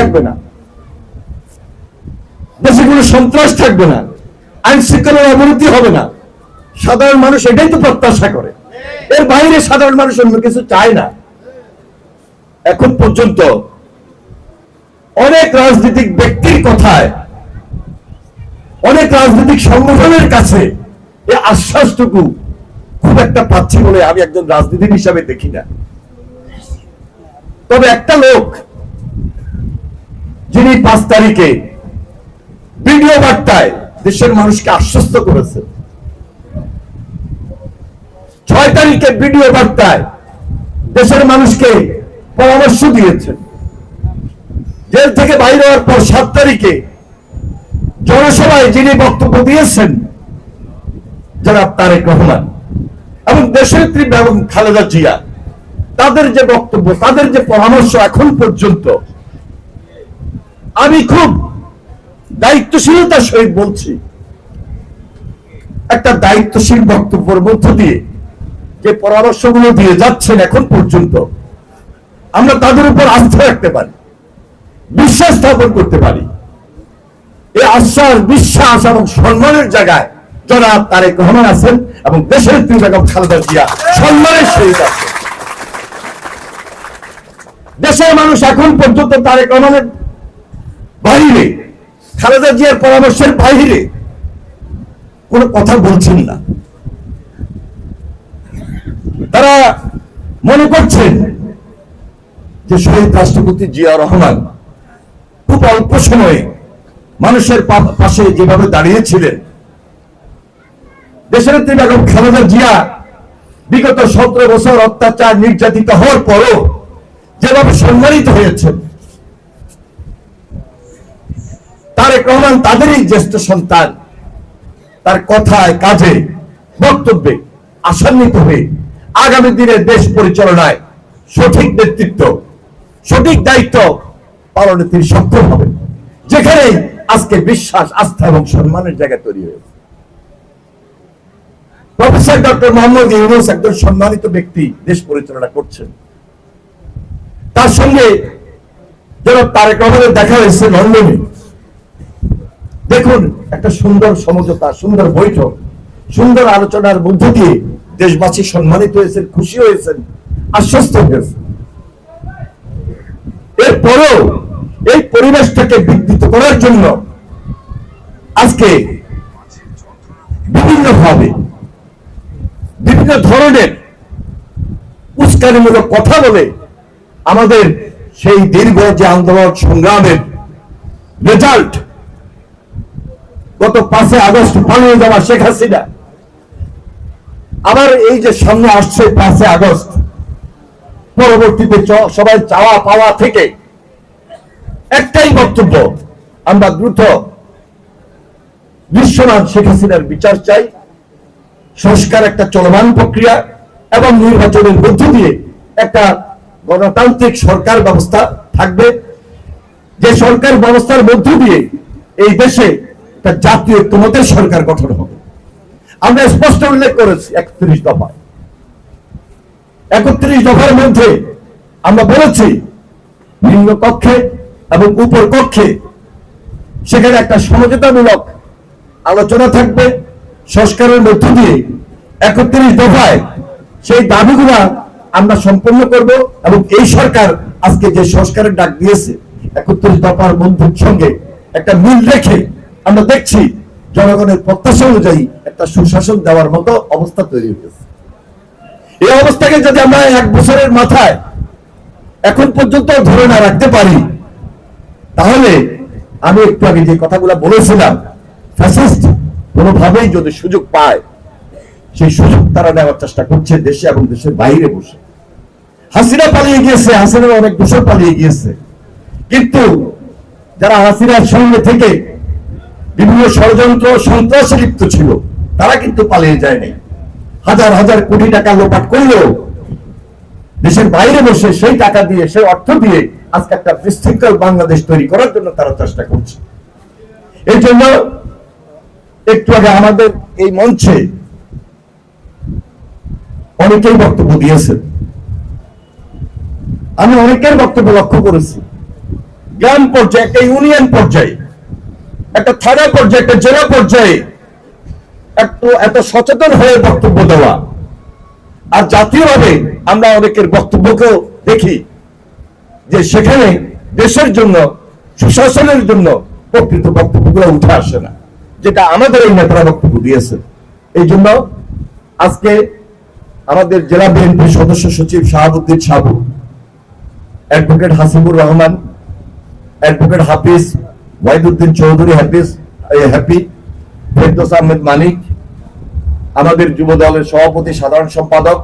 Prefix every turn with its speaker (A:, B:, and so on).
A: থাকবে না। দেশে কোনো সন্ত্রাস থাকবে না। আইন শৃঙ্খলার অবনতি হবে না। সাধারণ মানুষ এটাই তো প্রত্যাশা করে। এর বাইরে সাধারণ মানুষ অন্য কিছু চায় না। এখন পর্যন্ত অনেক রাজনৈতিক ব্যক্তির কথায়, অনেক রাজনৈতিক সংগঠনের কাছে এই আশ্বাসটুকু খুব একটা পাচ্ছি বলে আমি একজন রাজনীতিক হিসাবে দেখি না। তবে একটা লোক যিনি পাঁচ তারিখে ভিডিও বার্তায় দেশের মানুষকে আশ্বস্ত করেছেন। ছয় তারিখে ভিডিও বার্তায় দেশের মানুষকে পরামর্শ দিয়েছেন। জেল থেকে বাইরে হওয়ার পর সাত তারিখে জনসভায় যিনি বক্তব্য দিয়েছেন যারা তারেক রহমান এবং দেশের এবং খালেদা জিয়া, তাদের যে বক্তব্য, তাদের যে পরামর্শ এখন পর্যন্ত আমি খুব দায়িত্বশীলতার সহিত বলছি। একটা দায়িত্বশীল বক্তব্যের মধ্য দিয়ে যে পরামর্শগুলো দিয়ে যাচ্ছেন এখন পর্যন্ত, আমরা তাদের উপর আস্থা রাখতে পারি, বিশ্বাস স্থাপন করতে পারি। এই আশ্বাস, বিশ্বাস এবং সম্মানের জায়গায় জনাব তারেক রহমান আছেন এবং দেশের প্রিয় বেগম খালেদা জিয়া সম্মানের সহিত আছে দেশের মানুষ এখন পর্যন্ত তারেক রহমানের বাইরে খালেদা জিয়ার পরামর্শের বাইরে কোনো কথা বলছেন না। তারা মনে করছেন যে শহীদ রাষ্ট্রপতি জিয়া রহমান খুব অল্প সময়ে মানুষের পাশে যেভাবে দাঁড়িয়েছিলেন, দেশের বেগম খালেদা জিয়া বিগত সতেরো বছর অত্যাচার নির্যাতিত হওয়ার পরও যেভাবে সম্মানিত হয়েছেন তারেক রহমান তাদেরই জ্যেষ্ঠ সন্তান। তার কথায়, কাজে, বক্তব্যে আসান্বিত হয়ে আগামী দিনে দেশ পরিচালনায় সঠিক নেতৃত্ব, সঠিক দায়িত্ব পালনে তিনি সক্ষম হবেন। যেখানে আজকে বিশ্বাস, আস্থা এবং সম্মানের জায়গা তৈরি হয়েছে। প্রফেসর ডক্টর মোহাম্মদ ইউনুস একজন সম্মানিত ব্যক্তি দেশ পরিচালনা করছেন। তার সঙ্গে যারা তারেক রহমানের দেখা হয়েছে লন্ডনে। দেখুন, একটা সুন্দর সমঝোতা, সুন্দর বৈঠক, সুন্দর আলোচনার মধ্য দিয়ে দেশবাসী সম্মানিত হয়েছেন, খুশি হয়েছেন, আশ্বস্ত হয়েছেন। এরপরেও এই পরিবেশটাকে বিঘ্নিত করার জন্য আজকে বিভিন্ন ভাবে বিভিন্ন ধরনের উস্কানিমূলক কথা বলে আমাদের সেই দীর্ঘ যে আন্দোলন সংগ্রামের রেজাল্ট গত পাঁচে আগস্ট পালিয়ে যাওয়া শেখ হাসিনা। আবার এই যে সামনে আসছে পাঁচে আগস্ট, পরবর্তীতে সবাই চাওয়া পাওয়া থেকে একটাই বক্তব্য, আমরা দ্রুত বিশ্বনাথ শেখ হাসিনার বিচার চাই, সংস্কার একটা চলমান প্রক্রিয়া এবং নির্বাচনের মধ্য দিয়ে একটা গণতান্ত্রিক সরকার ব্যবস্থা থাকবে। যে সরকার ব্যবস্থার মধ্য দিয়ে এই দেশে একটা জাতীয় ঐক্যমতের সরকার গঠন হবে। আমরা স্পষ্ট উল্লেখ করেছি, একত্রিশ দফায়। একত্রিশ দফার মধ্যে আমরা বলেছি নিম্ন কক্ষে এবং উপর কক্ষে সেখানে একটা সমঝোতামূলক আলোচনা থাকবে। সংস্কারের মধ্য দিয়ে একত্রিশ দফায় সেই দাবিগুলা আমরা সম্পন্ন করব এবং এই সরকার আজকে যে সংস্কারের ডাক দিয়েছে, একত্রিশ দফার বন্ধুর সঙ্গে একটা মিল রেখে আমরা দেখছি জনগণের প্রত্যাশা অনুযায়ী একটা সুশাসন দেওয়ার মতো অবস্থা তৈরি হয়েছে। এই অবস্থাকে যদি আমরা এক বছরের মাথায় এখন পর্যন্ত ধরে না রাখতে পারি, তাহলে আমি একটু আগে যে কথাগুলো বলেছিলাম, ফ্যাসিস্ট কোনোভাবেই যদি সুযোগ পায়, সেই সুযোগ তারা নেওয়ার চেষ্টা করছে দেশে এবং দেশের বাইরে বসে। হাসিনা পালিয়ে গিয়েছে হাসিনার অনেক দোষর পালিয়ে গিয়েছে। কিন্তু যারা হাসিনার সঙ্গে থেকে বিভিন্ন ষড়যন্ত্র, সন্ত্রাসে লিপ্ত ছিল। তারা কিন্তু পালিয়ে যায়নি। হাজার হাজার কোটি টাকা লোপাট করলেও দেশের বাইরে বসে সেই টাকা দিয়ে, সেই অর্থ দিয়ে আজকে একটা বিশৃঙ্খল বাংলাদেশ তৈরি করার জন্য তারা চেষ্টা করছে। এই জন্য একটু আগে আমাদের এই মঞ্চে অনেকেই বক্তব্য দিয়েছেন। আমি অনেকের বক্তব্য লক্ষ্য করেছি। গ্রাম পর্যায়ে, একটা ইউনিয়ন পর্যায়ে একটা থানা পর্যায়ে, একটা জেলা পর্যায়ে একটু এত সচেতন হয়ে বক্তব্য দেওয়া। আর জাতীয়ভাবে আমরা অনেকের বক্তব্যকেও দেখি যে সেখানে দেশের জন্য, সুশাসনের জন্য প্রকৃত বক্তব্যগুলো উঠে আসে না, যেটা আমাদের এই নেতারা বক্তব্য দিয়েছে এই জন্য আজকে আমাদের জেলা বিএনপি সদস্য সচিব শাহাবুদ্দিন সাবু, অ্যাডভোকেট হাসিবুর রহমান, অ্যাডভোকেট হাফিজ ওয়াহিদুদ্দিন চৌধুরী হ্যাপিস হ্যাপি ফেরদোস আহমেদ মানিক আমাদের যুব দলের সভাপতি সাধারণ সম্পাদক